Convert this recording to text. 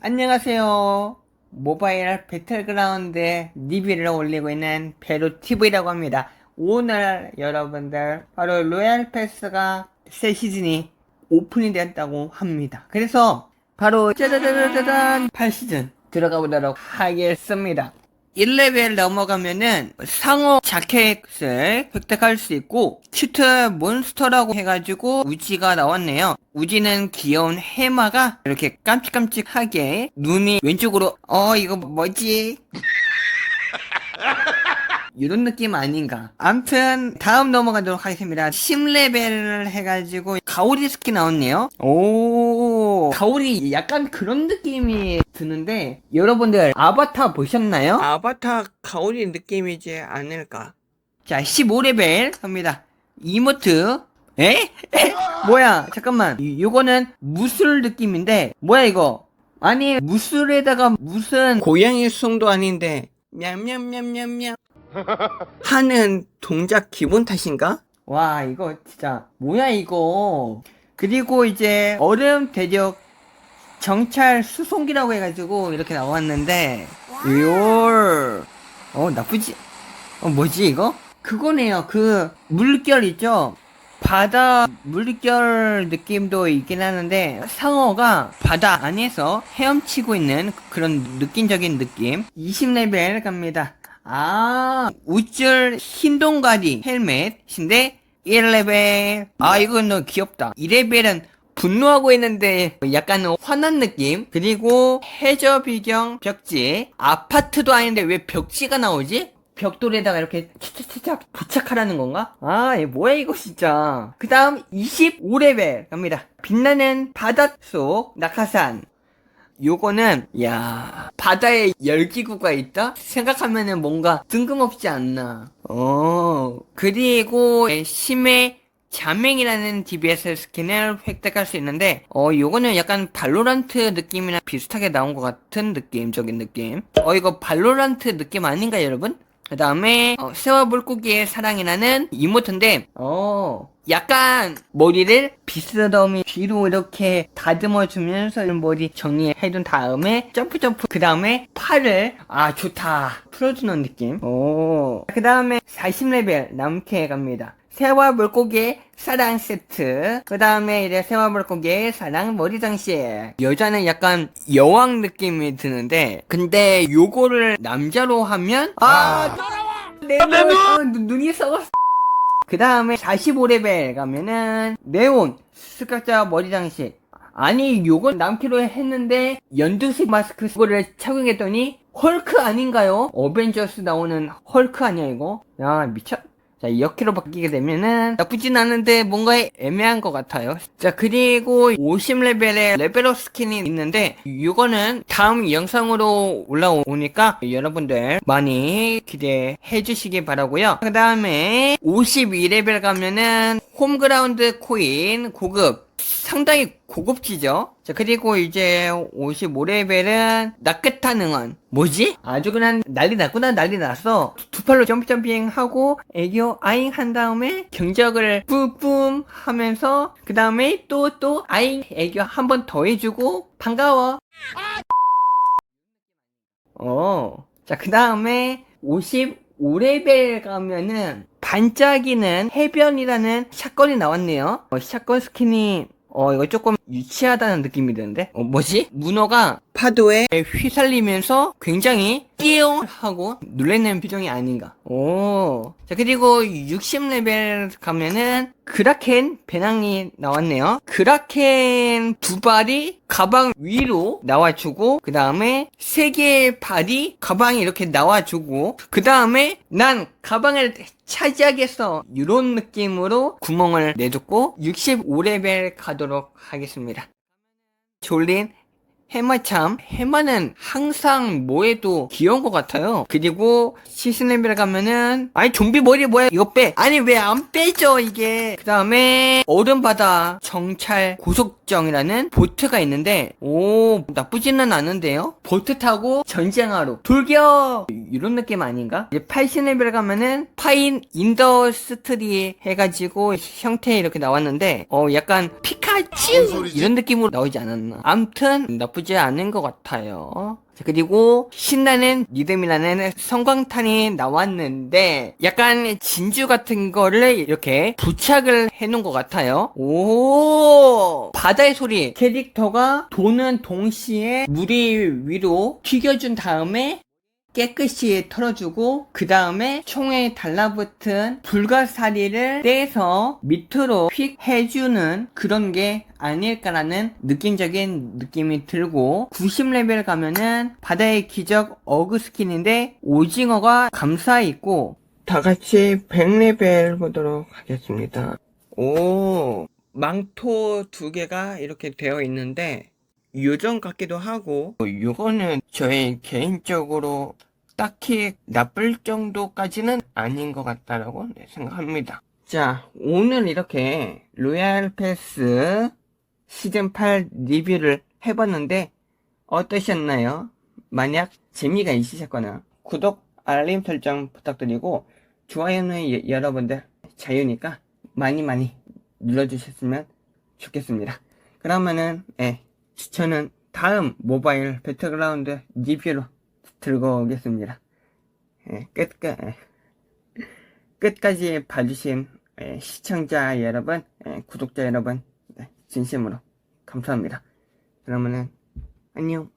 안녕하세요. 모바일 배틀그라운드 리뷰를 올리고 있는 베로TV라고 합니다. 오늘 여러분들 바로 로얄 패스가 새 시즌이 오픈이 되었다고 합니다. 그래서 바로 짜자자자잔 8시즌 들어가 보도록 하겠습니다. 1레벨 넘어가면은 상어 자켓을 획득할 수 있고 큐트 몬스터라고 해가지고 우지가 나왔네요. 우지는 귀여운 해마가 이렇게 깜찍깜찍하게 눈이 왼쪽으로 어 이거 뭐지? 이런 느낌 아닌가. 암튼 다음 넘어가도록 하겠습니다. 10레벨을 해가지고 가오리 스킨 나왔네요. 오 가오리 약간 그런 느낌이 드는데 여러분들 아바타 보셨나요? 아바타 가오리 느낌이지 않을까? 자 15레벨 갑니다. 이모트 에? 에? 뭐야 잠깐만 이- 요거는 무술 느낌인데 뭐야 이거 아니 무술에다가 무슨 고양이 수송도 아닌데 냠냠냠냠냠 하는 동작 기본 탓인가? 와 이거 진짜 뭐야 이거 그리고 이제 얼음 대적 정찰 수송기라고 해가지고 이렇게 나왔는데 이올 어 나쁘지 어 뭐지 이거? 그거네요. 그 물결 있죠? 바다 물결 느낌도 있긴 하는데 상어가 바다 안에서 헤엄치고 있는 그런 느낌적인 느낌. 20레벨 갑니다. 아 우쭐 흰동가리 헬멧인데 1레벨 아 이건 너무 귀엽다 2레벨은 분노하고 있는데 약간 화난 느낌 그리고 해저 비경 벽지 아파트도 아닌데 왜 벽지가 나오지? 벽돌에다가 이렇게 차차차차 부착하라는 건가? 아, 이거 뭐야 이거 진짜. 그 다음 25레벨 갑니다. 빛나는 바닷 속 낙하산. 요거는 야 바다에 열기구가 있다? 생각하면은 뭔가 뜬금없지 않나. 어 그리고 심해 자맹이라는 DBS 스킨을 획득할 수 있는데 어 요거는 약간 발로란트 느낌이랑 비슷하게 나온 것 같은 느낌적인 느낌. 어 이거 발로란트 느낌 아닌가 여러분? 그 다음에 어, 새와 물고기의 사랑이라는 이모트인데 어 약간 머리를 비스듬히 뒤로 이렇게 다듬어 주면서 머리 정리해둔 다음에 점프 점프 그 다음에 팔을 아 좋다. 풀어주는 느낌. 오그 다음에 40레벨 남캐 갑니다 새와 물고기의 사랑 세트 그 다음에 이제 새와 물고기의 사랑 머리 장식 여자는 약간 여왕 느낌이 드는데 근데 요거를 남자로 하면 아내 눈! 어, 눈- 눈이 썩었어 그 다음에 45레벨 가면은 네온 스카자 머리 장식 아니 요건 남기로 했는데 연두색 마스크 그거를 착용했더니 헐크 아닌가요? 어벤져스 나오는 헐크 아니야 이거? 야 미쳐 자 이렇게로 바뀌게 되면은 나쁘진 않은데 뭔가 애매한 것 같아요. 자 그리고 50레벨의 레벨업 스킨이 있는데 이거는 다음 영상으로 올라오니까 여러분들 많이 기대해 주시기 바라고요. 그 다음에 52레벨 가면은 홈그라운드 코인 고급 상당히 고급지죠? 자, 그리고 이제 55레벨은 낙긋한 응원. 뭐지? 아주 그냥 난리 났구나, 난리 났어. 두 팔로 점프 점핑 하고, 애교 아잉 한 다음에 경적을 뿜뿜 하면서, 그 다음에 또, 또, 아잉 애교 한 번 더 해주고, 반가워. 어. 자, 그 다음에 55레벨 가면은 반짝이는 해변이라는 샷건이 나왔네요. 어, 샷건 스킨이 어 이거 조금 유치하다는 느낌이 드는데 어 뭐지? 문어가 파도에 휘살리면서 굉장히 띠용 하고 놀라는 표정이 아닌가. 오. 자, 그리고 60레벨 가면은 그라켄 배낭이 나왔네요. 그라켄 두 발이 가방 위로 나와주고, 그 다음에 세 개의 발이 가방에 이렇게 나와주고, 그 다음에 난 가방을 차지하겠어. 이런 느낌으로 구멍을 내줬고, 65레벨 가도록 하겠습니다. 졸린 해마참 해마는 항상 뭐해도 귀여운 것 같아요. 그리고 시스템이라 가면은 아니 좀비 머리 뭐야 이거 빼. 아니 왜 안 빼죠 이게? 그 다음에 얼음바다 정찰 고속정이라는 보트가 있는데 오 나쁘지는 않은데요? 보트 타고 전쟁하러 돌격! 이런 느낌 아닌가? 이제 8시레벨 가면은 파인 인더스트리 해가지고 형태 이렇게 나왔는데 어 약간 피 카츄 이런 느낌으로 나오지 않았나. 암튼 나쁘지 않은 것 같아요. 자, 그리고 신나는 리듬이라는 성광탄이 나왔는데 약간 진주 같은 거를 이렇게 부착을 해놓은 것 같아요. 오! 바다의 소리. 캐릭터가 도는 동시에 물 위로 튀겨준 다음에 깨끗이 털어주고 그 다음에 총에 달라붙은 불가사리를 떼서 밑으로 휙 해주는 그런 게 아닐까라는 느낌적인 느낌이 들고 90레벨 가면은 바다의 기적 어그 스킨인데 오징어가 감싸 있고 다 같이 100레벨 보도록 하겠습니다. 오, 망토 두 개가 이렇게 되어 있는데, 요정 같기도 하고, 요거는 저의 개인적으로 딱히 나쁠 정도까지는 아닌 것 같다라고 네, 생각합니다. 자, 오늘 이렇게 로얄 패스 시즌 8 리뷰를 해봤는데, 어떠셨나요? 만약 재미가 있으셨거나, 구독, 알림 설정 부탁드리고, 좋아요는 여- 여러분들 자유니까 많이 많이 눌러주셨으면 좋겠습니다. 그러면은, 예, 저는 다음 모바일 배틀그라운드 리뷰로 들고 오겠습니다. 예, 끝까, 예. 끝까지 봐주신 예, 시청자 여러분, 예, 구독자 여러분, 네, 진심으로 감사합니다. 그러면은, 안녕.